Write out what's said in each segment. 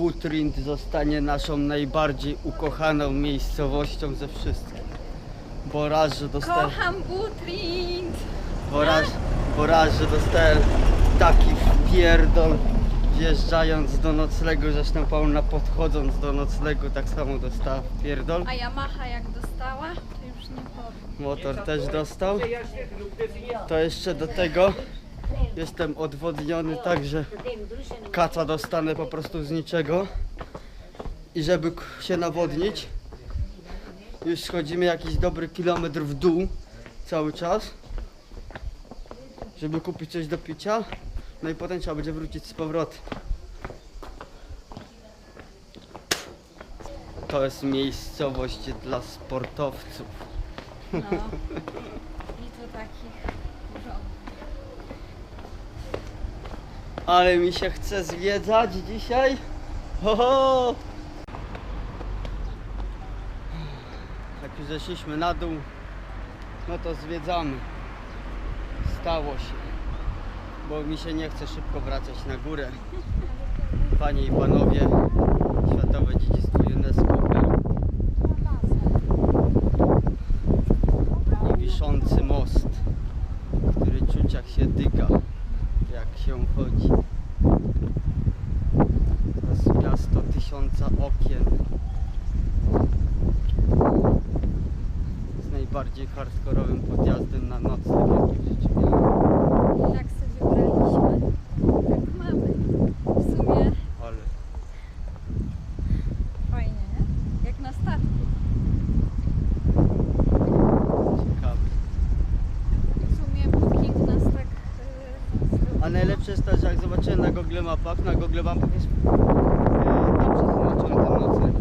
Butrint zostanie naszą najbardziej ukochaną miejscowością ze wszystkich. Bo raz, że dostałem, Kocham Butrint! bo raz, bo raz, że dostałem taki wpierdol wjeżdżając do noclegu, zresztą Paulina podchodząc do noclegu tak samo dostała wpierdol. A Yamaha jak dostała, to już nie powiem. Motor też dostał. To jeszcze do tego jestem odwodniony tak, że kaca dostanę po prostu z niczego. I żeby się nawodnić, już schodzimy jakiś dobry kilometr w dół cały czas, żeby kupić coś do picia. No i potem trzeba będzie wrócić z powrotem. To jest miejscowość dla sportowców. No. I to takich porządnych. Ale mi się chce zwiedzać dzisiaj. Ho, ho! Jak już zeszliśmy na dół, no to zwiedzamy. Stało się. Bo mi się nie chce szybko wracać na górę. Panie i panowie, Światowe Dziedzictwo UNESCO. I wiszący most, który czuć jak się dyga jak się chodzi. To jest miasto tysiąca okien. Z najbardziej hardkorowym podjazdem na nocleg, jaki w życiu miałem. Jak sobie wybraliśmy, tak mamy. W sumie Ale fajnie, nie? Jak na statku. ciekawe. W sumie booking nas tak... Yy. A najlepsze jest to, że jak zobaczyłem na Google Mapach, na Google Mapach jest e, dobrze zaznaczony ten nocleg.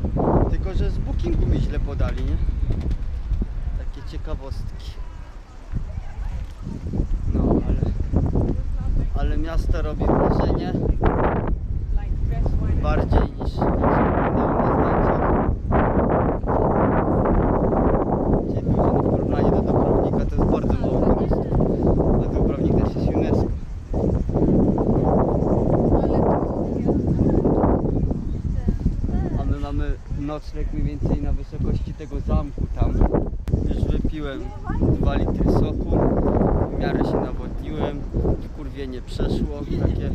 Tylko, że z bookingu mi nie? Takie ciekawostki. No, ale, ale miasto robi wrażenie bardziej niż, niż na zdjęciach. W porównaniu do to jest bardzo mało. A też jest UNESCO. A my mamy nocleg mniej więcej na wysokości tego zamku tam. Już wypiłem 2 litry soku, w miarę się nawodniłem, wkurwienie przeszło takie.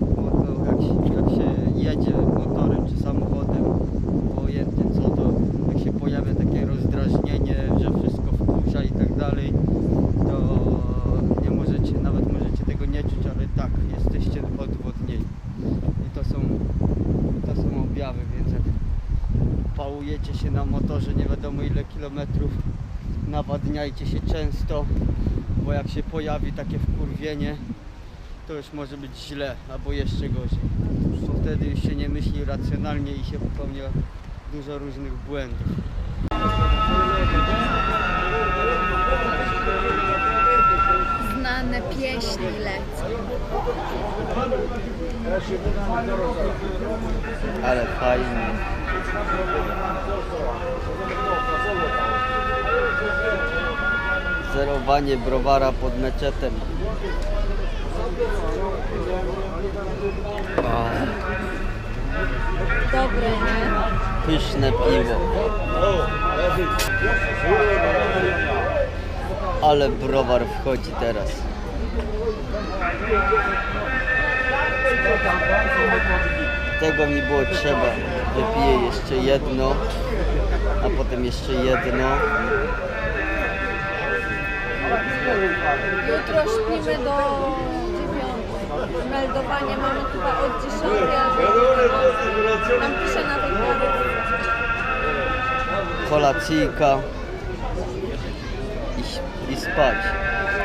Bo to jak jak się jedzie motorem czy samochodem, obojętnie co to, jak się pojawia takie rozdrażnienie, że wszystko wkurza i tak dalej, to nie możecie, nawet możecie tego nie czuć, ale tak, jesteście odwodnieni. I to są to są objawy, więc jak pałujecie się na motorze nie wiadomo ile kilometrów, nawadniajcie się często, bo jak się pojawi takie wkurwienie, to już może być źle, albo jeszcze gorzej. Bo wtedy już się nie myśli racjonalnie i się popełnia dużo różnych błędów. Znane pieśni lecą. Ale fajnie. Zerowanie browara pod meczetem. O, Dobre, nie? pyszne piwo. Ale browar wchodzi teraz. Tego mi było trzeba. Wypiję jeszcze jedno, a potem jeszcze jedno. Jutro śpimy do dziewiątej. Meldowanie mamy chyba od dziesiątej, ale nam pisze na tej kartce. kolacyjka i, i spać.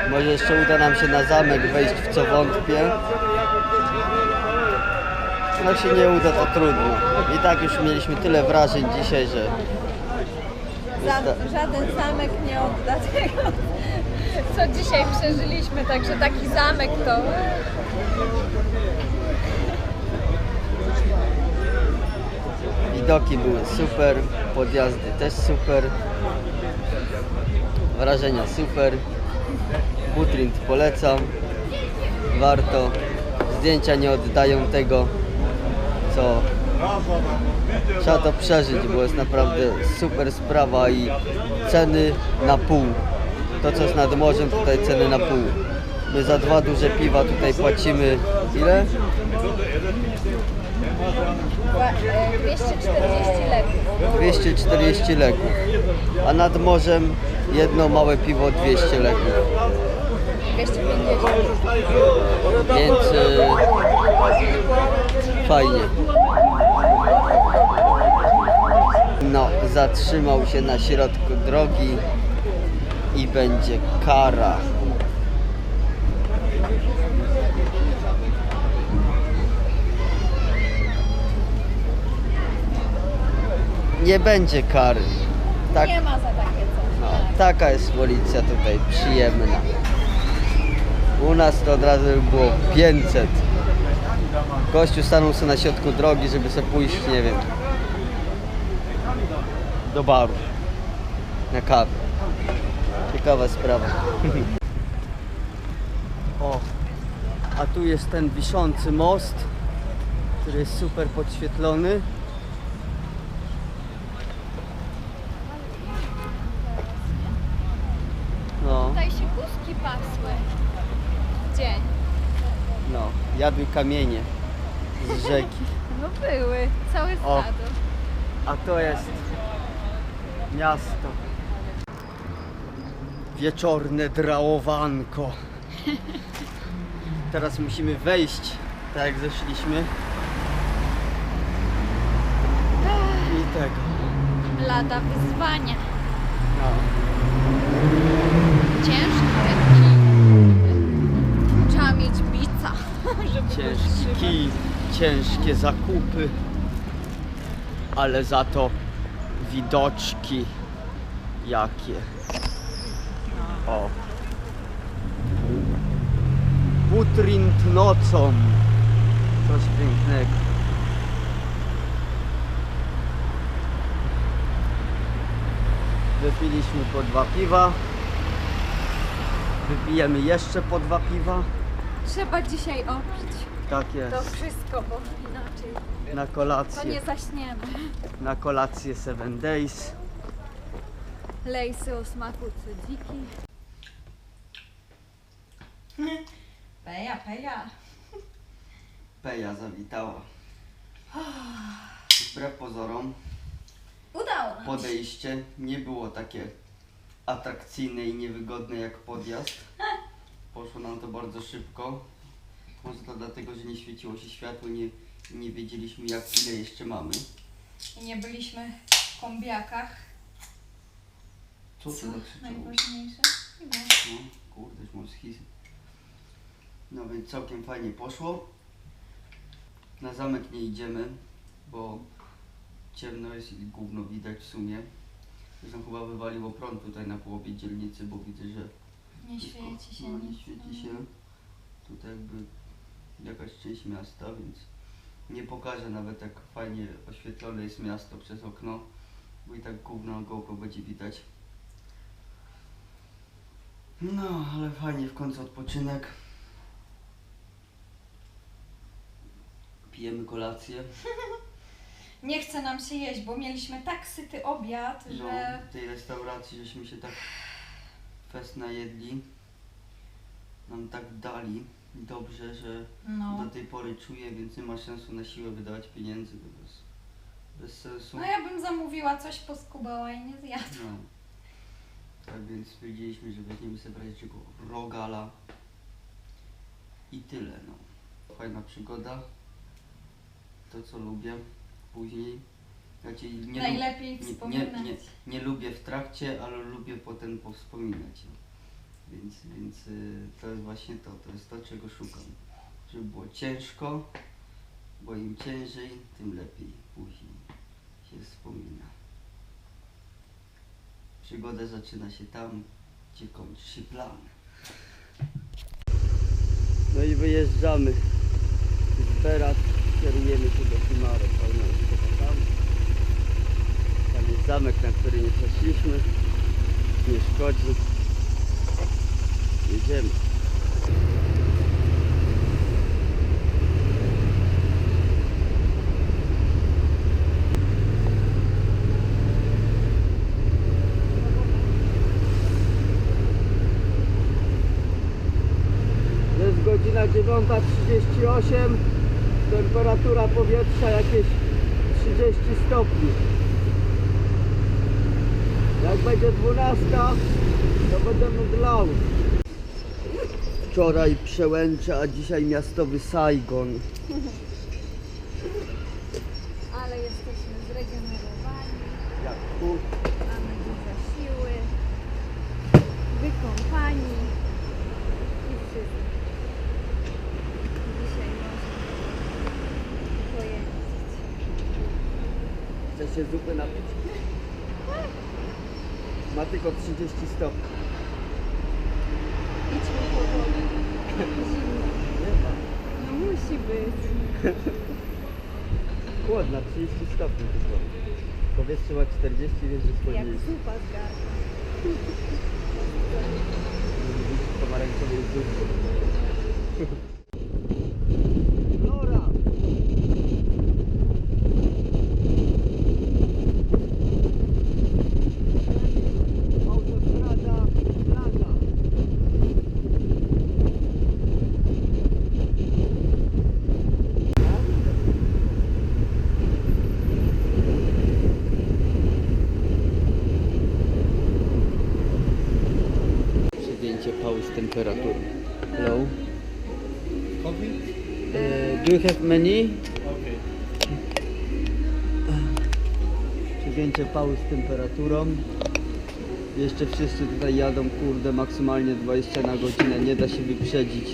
Może jeszcze uda nam się na zamek wejść, w co wątpię. Jak się nie uda, to trudno. I tak już mieliśmy tyle wrażeń dzisiaj, że Za, żaden zamek nie odda tego, co dzisiaj przeżyliśmy, także taki zamek to... widoki były super, podjazdy też super, wrażenia super. Butrint polecam, warto. Zdjęcia nie oddają tego, co trzeba to przeżyć, bo jest naprawdę super sprawa i ceny na pół. To co jest nad morzem, tutaj ceny na pół. My za dwa duże piwa tutaj płacimy ile? Dwa- e, 240 leków. 240 leków. A nad morzem jedno małe piwo 200 leków. 250. Więc y, fajnie. No, zatrzymał się na środku drogi i będzie kara. Nie będzie kary. Tak, Nie ma za takie coś. no, taka jest policja tutaj, przyjemna. U nas to od razu było 500. Gościu stanął sobie na środku drogi, żeby sobie pójść, nie wiem, do baru, na kawę. Ciekawa sprawa. o, a tu jest ten wiszący most, który jest super podświetlony. No. Tutaj się kuski pasły. Dzień. No, jadły kamienie z rzeki. No były. Całe O. stado. A to jest miasto. Wieczorne drałowanko. Teraz musimy wejść, tak jak zeszliśmy. I tego. Lada wyzwania. No. Ciężkie. Trzeba mieć bica, żeby Ciężki kij, ciężkie zakupy, ale za to widoczki jakie. O. Butrint nocą. Coś pięknego. Wypiliśmy po dwa piwa. Wypijemy jeszcze po dwa piwa. Trzeba dzisiaj opić. Tak To jest. wszystko, bo inaczej Na to nie kolację. zaśniemy. Na kolację Seven Days. Lejsy o smaku cydziki. Peja, peja. Peja zawitała. Wbrew pozorom, Udało nam się. podejście nie było takie atrakcyjne i niewygodne jak podjazd. Poszło nam to bardzo szybko. Może to dlatego, że nie świeciło się światło, nie, nie wiedzieliśmy jak ile jeszcze mamy. I nie byliśmy w kombiakach. Co to Co za krzyczało? najważniejsze? No. Kurde, już mam schizę. No więc całkiem fajnie poszło. Na zamek nie idziemy, bo ciemno jest i gówno widać w sumie. Zresztą chyba wywaliło prąd tutaj na połowie dzielnicy, bo widzę, że Nie wszystko- świeci się no, nic. nie świeci się. Tutaj jakby jakaś część miasta, więc nie pokażę nawet jak fajnie oświetlone jest miasto przez okno, bo i tak gówno gołko będzie widać. No, ale fajnie w końcu odpoczynek. Pijemy kolację. Nie chce nam się jeść, bo mieliśmy tak syty obiad, No, że w tej restauracji żeśmy się tak fest najedli. Nam tak dali dobrze, że no. do tej pory czuję, więc nie ma sensu na siłę wydawać pieniędzy, bo bez, bez sensu. No ja bym zamówiła coś, poskubała i nie zjadła. No. Tak więc stwierdziliśmy, że weźmiemy sobie razie czego rogala i tyle, no. Fajna przygoda. To co lubię później. Znaczy, nie, lu- Najlepiej nie, nie, wspominać. nie, nie lubię w trakcie, ale lubię potem powspominać. Więc, więc y, to jest właśnie to, to jest to czego szukam. Żeby było ciężko, bo im ciężej, tym lepiej później się wspomina. Przygoda zaczyna się tam, gdzie kończy się plan. No i wyjeżdżamy z Berat, Kierujemy się do Simaru, tam. Tam jest zamek, na który nie przeszliśmy. Nie szkodzi. Jedziemy. godzina 9.38 temperatura powietrza jakieś 30 stopni. Jak będzie 12, to będę mdlał. Wczoraj Przełęcze, a dzisiaj miastowy Saigon. Ale jesteśmy zregenerowani, Jak tu. mamy dużo siły, wykąpani i wszystko. Dzisiaj można pojeździć. Chce się zupy napić? Ma tylko 30 stopni. Idźmy powoli. Zimno. Nie ma. No musi być. Chłodna, 30 stopni tylko. Powietrze ma 40, więc jest Jak chłodniejsze. zupa z gardła. pomarańczowej zupy. You have many? Okay. Przyjęcie pauz z temperaturą. Jeszcze wszyscy tutaj jadą, kurde, maksymalnie 20 na godzinę, nie da się wyprzedzić.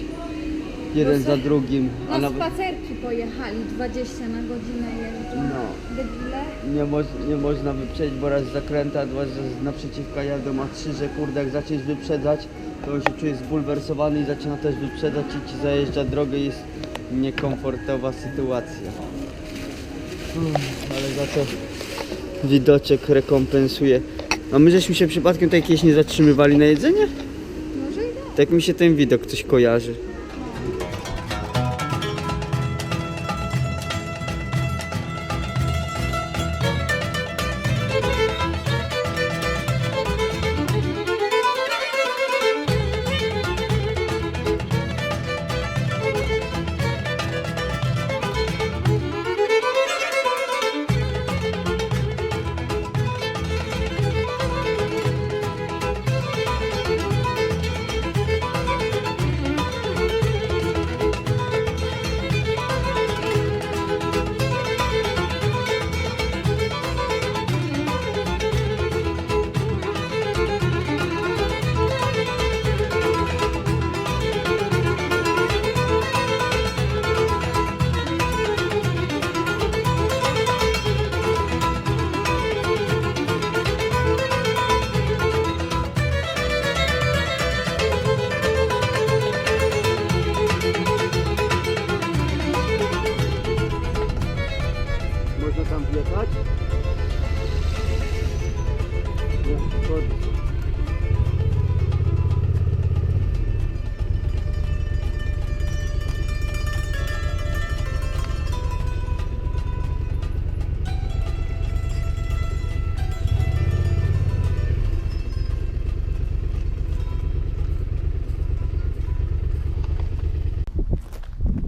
Jeden za drugim, a Na nawet spacerki pojechali 20 na godzinę jeżdżą. No. Debile. nie, moż, nie można wyprzedzić, bo raz zakręta, dwa z- naprzeciwka jadą, a trzy, że kurde, jak zaczniesz wyprzedzać, to on się czuje zbulwersowany i zaczyna też wyprzedzać i ci zajeżdża drogę i jest niekomfortowa sytuacja. Uff, ale za to widoczek rekompensuje. A my żeśmy się przypadkiem tutaj kiedyś nie zatrzymywali na jedzenie? Może i tak. Tak mi się ten widok coś kojarzy.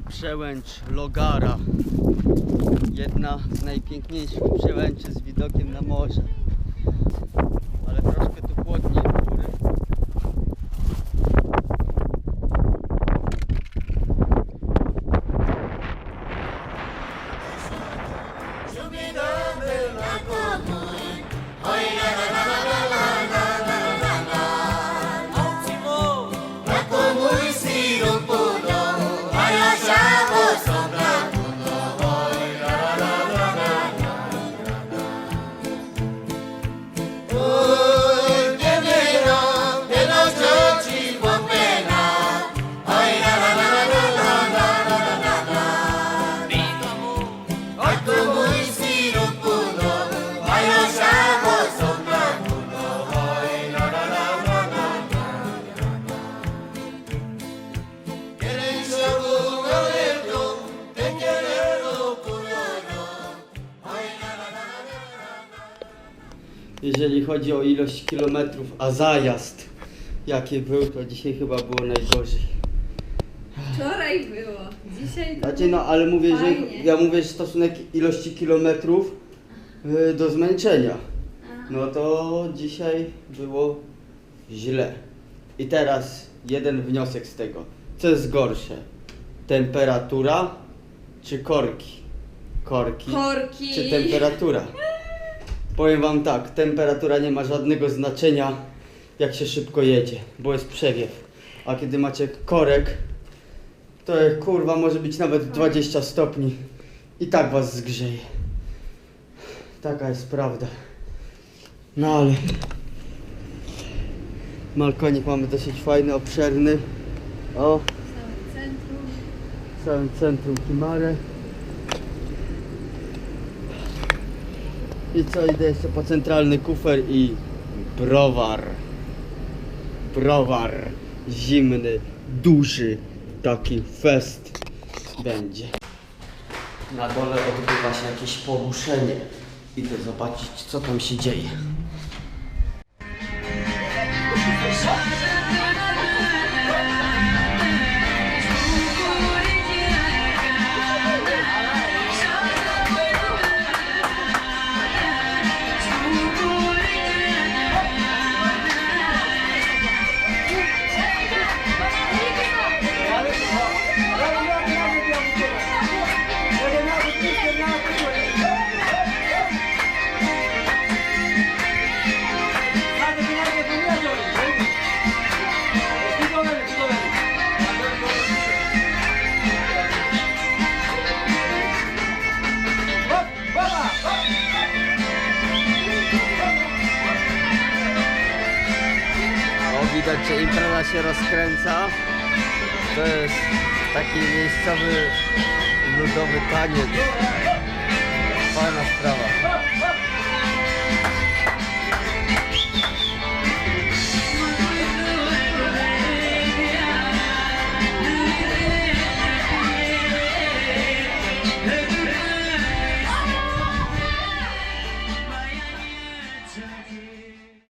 Przełęcz Logara. Jedna z najpiękniejszych przełęczy z widokiem na morze. Chodzi o ilość kilometrów, a zajazd jaki był, to dzisiaj chyba było najgorzej. Wczoraj było. Dzisiaj to Znaczy no, ale mówię, że Fajnie. ja mówię że stosunek ilości kilometrów y, do zmęczenia. No to dzisiaj było źle. I teraz jeden wniosek z tego. Co jest gorsze? Temperatura czy korki? Korki. Korki. Czy temperatura? Powiem wam tak, temperatura nie ma żadnego znaczenia jak się szybko jedzie, bo jest przewiew. A kiedy macie korek, to kurwa może być nawet 20 stopni i tak was zgrzeje. Taka jest prawda. No ale balkonik mamy dosyć fajny, obszerny. O, w całym centrum Kimare. I co, idę jeszcze po centralny kufer i browar. Browar. Zimny, duży, taki fest będzie. Na dole odbywa się jakieś poruszenie. Idę zobaczyć, co tam się dzieje. Widać, że impreza się rozkręca. To jest taki miejscowy ludowy taniec.